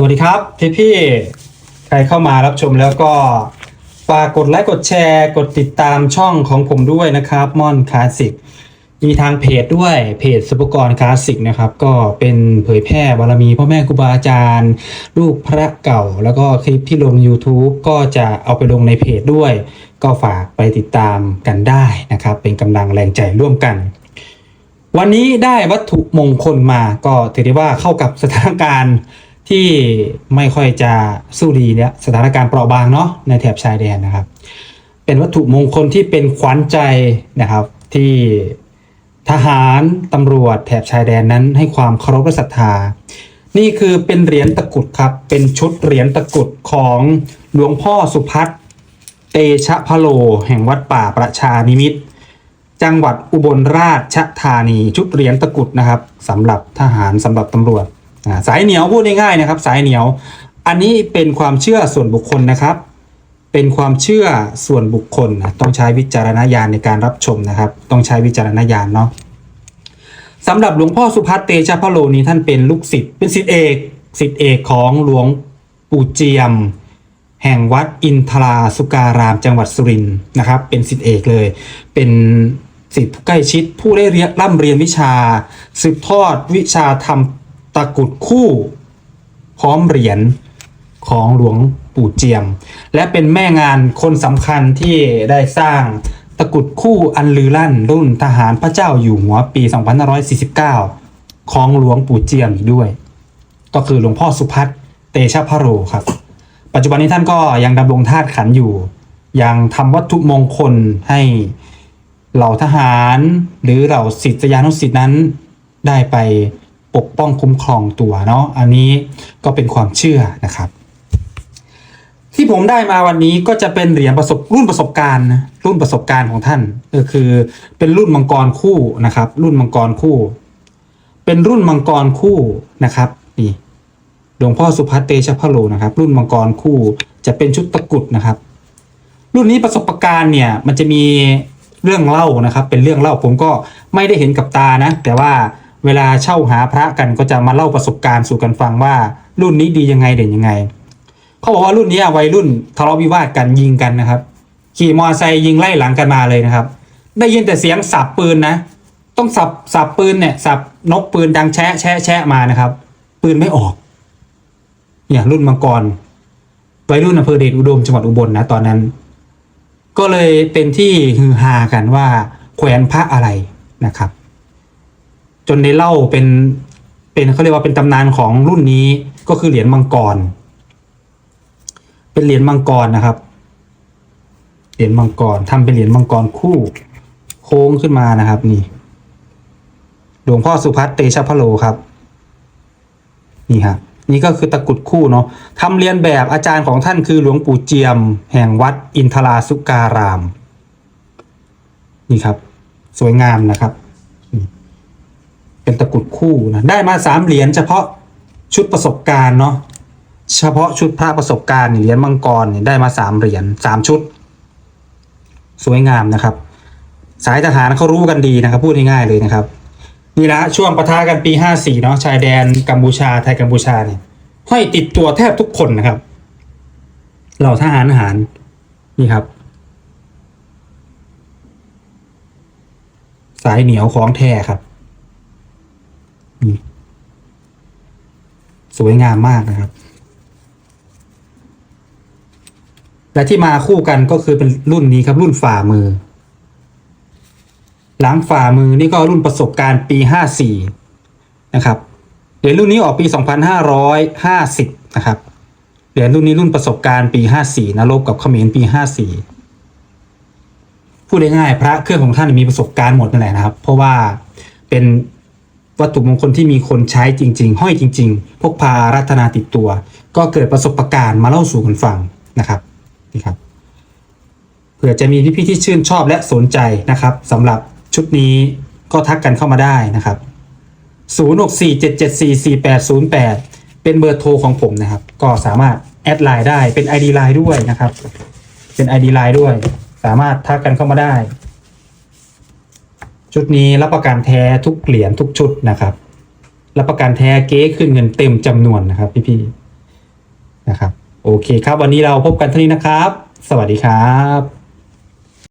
สวัสดีครับพี่พี่ใครเข้ามารับชมแล้วก็ฝากกดไลค์กดแชร์กดติดตามช่องของผมด้วยนะครับม่อนคลาสสิกมีทางเพจด้วยเพจสุปกรณ์คลาสสิกนะครับก็เป็นเผยแพร่บารมีพ่อแม่ครูบาอาจารย์ ลูกพระเก่า แล้วก็คลิปที่ลง YouTube ก็จะเอาไปลงในเพจด้วย ก็ฝากไปติดตามกันได้นะครับ เป็นกำลังแรงใจร่วมกัน วันนี้ได้วัตถุมงคลมาก็ถือได้ว่าเข้ากับสถานการณ์ ที่ไม่ค่อยจะสู้ดีเนี่ยสถานการณ์เปราะบางเนาะในแถบชายแดนนะครับ เป็นวัตถุมงคลที่เป็นขวัญใจนะครับที่ทหารตำรวจแถบชายแดนนั้นให้ความเคารพและศรัทธา นี่คือเป็นเหรียญตะกุดครับ เป็นชุดเหรียญตะกุดของหลวงพ่อสุพัฒน์เตชะพะโล แห่งวัดป่าประชานิมิตร จังหวัดอุบลราชธานี ชุดเหรียญตะกุดนะครับสำหรับทหารสำหรับตำรวจ สายเหนียวพูดง่ายๆนะครับ สายเหนียว อันนี้เป็นความเชื่อส่วนบุคคลนะครับ เป็นความเชื่อส่วนบุคคลนะต้องใช้วิจารณญาณในการรับชมนะครับ ต้องใช้วิจารณญาณเนาะสำหรับหลวงพ่อสุพัฒเตชะพะโลนี้ท่านเป็นลูกศิษย์เป็นศิษย์เอกศิษย์เอกของหลวงปู่เจียม แห่งวัดอินทราสุการามจังหวัดสุรินทร์นะครับ เป็นศิษย์เอกเลย เป็นศิษย์ผู้ใกล้ชิดผู้ได้เรียนร่ำเรียนวิชา สืบทอดวิชาทำ ตะกุดคู่พร้อมเหรียญของหลวงปู่เจียม และเป็นแม่งานคนสำคัญที่ได้สร้างตะกุดคู่อันลือลั่นรุ่นทหารพระเจ้าอยู่หัวปี 2549 ของหลวงปู่เจียมอีกด้วย ก็คือหลวงพ่อสุพัฒน์เตชะพะโรครับ ปัจจุบันนี้ท่านก็ยังดำรงธาตุขันอยู่ ยังทำวัตถุมงคลให้เหล่าทหาร หรือเหล่าศิษยานุศิษย์นั้นได้ไป ปกป้องคุ้มครองตัวเนาะอันนี้ก็เป็นความเชื่อนะครับ ที่ผมได้มาวันนี้ก็จะเป็นเหรียญประสบรุ่นประสบการณ์นะรุ่นประสบการณ์ของท่านก็คือเป็นรุ่นมังกรคู่นะครับ รุ่นมังกรคู่ เป็นรุ่นมังกรคู่นะครับนี่หลวงพ่อสุพัฒน์เตชะพะโลนะครับ รุ่นมังกรคู่จะเป็นชุดตะกรุดนะครับ รุ่นนี้ประสบการณ์เนี่ยมันจะมีเรื่องเล่านะครับ เป็นเรื่องเล่าผมก็ไม่ได้เห็นกับตานะ แต่ว่า เวลาเช่าหาพระกันก็จะมาเล่าประสบการณ์สู่กันฟังว่า รุ่นนี้ดียังไงเด่นยังไงเขาบอกว่ารุ่นนี้วัยรุ่นทะเลาะวิวาทกันยิงกันนะครับ ขี่มอเตอร์ไซค์ยิงไล่หลังกันมาเลยนะครับ ได้ยินแต่เสียงสับปืนนะ ต้องสับสับปืนเนี่ยสับนกปืนดังแชะแชะแชะมานะครับ ปืนไม่ออก เนี่ยรุ่นมังกรวัยรุ่นอำเภอเดชอุดมจังหวัดอุบลนะตอนนั้น ก็เลยเป็นที่ฮือฮากันว่าแขวนพระอะไรนะครับ จนในเล่าเป็นเป็นเขาเรียกว่าเป็นตำนานของรุ่นนี้ก็คือเหรียญมังกร เป็นเหรียญมังกรนะครับ เหรียญมังกรทำเป็นเหรียญมังกรคู่โค้งขึ้นมานะครับนี่ หลวงพ่อสุพัฒน์เตชะพะโลครับ นี่ครับนี่ก็คือตะกุดคู่เนาะทำเรียนแบบอาจารย์ของท่านคือหลวงปู่เจียม แห่งวัดอินทราสุการาม นี่ครับ สวยงามนะครับ เป็นตะกรุดคู่นะได้มาสามเหรียญเฉพาะชุดประสบการณ์เนาะเฉพาะชุดพระประสบการณ์เหรียญมังกรเนี่ยได้มาสามเหรียญสามชุด สวยงามนะครับ สายทหารเขารู้กันดีนะครับ พูดง่ายๆเลยนะครับนี่นะช่วงปะทะกันปี54เนาะชายแดนกัมพูชาไทยกัมพูชาเนี่ยห้อยติดตัวแทบทุกคนนะครับเหล่าทหารทหารนี่ครับ สายเหนียวของแท้ครับนี่ สวยงามมากนะครับ และที่มาคู่กันก็คือเป็นรุ่นนี้ครับ รุ่นฝ่ามือ หลังฝ่ามือนี่ก็รุ่นประสบการณ์ปี 54 นะครับเหรียญรุ่นนี้ออกปี 2550 นะครับเหรียญรุ่นนี้รุ่นประสบการณ์ปี 54 นะลบกับเขมรปี 54 พูดง่ายๆพระเครื่องของท่านมีประสบการณ์หมดนั่นแหละนะครับ เพราะว่าเป็น วัตถุมงคลที่มีคนใช้จริง ๆ ห้อยจริง ๆ พกพารัตนาติดตัว ก็เกิดประสบการณ์มาเล่าสู่กันฟังนะครับนี่ครับเผื่อจะมีพี่ๆที่ชื่นชอบและสนใจนะครับสำหรับชุดนี้ก็ทักกันเข้ามาได้นะครับ 0647744808 เป็นเบอร์โทรของผมนะครับ ก็สามารถแอดไลน์ได้เป็น ID ไลน์ด้วยนะครับ เป็น ID ไลน์ด้วย สามารถทักกันเข้ามาได้ ชุดนี้รับประกันแท้ทุกเหรียญทุกชุดนะครับ รับประกันแท้เก๊ขึ้นเงินเต็มจำนวนนะครับพี่นะครับ โอเคครับ วันนี้เราพบกันเท่านี้นะครับ สวัสดีครับ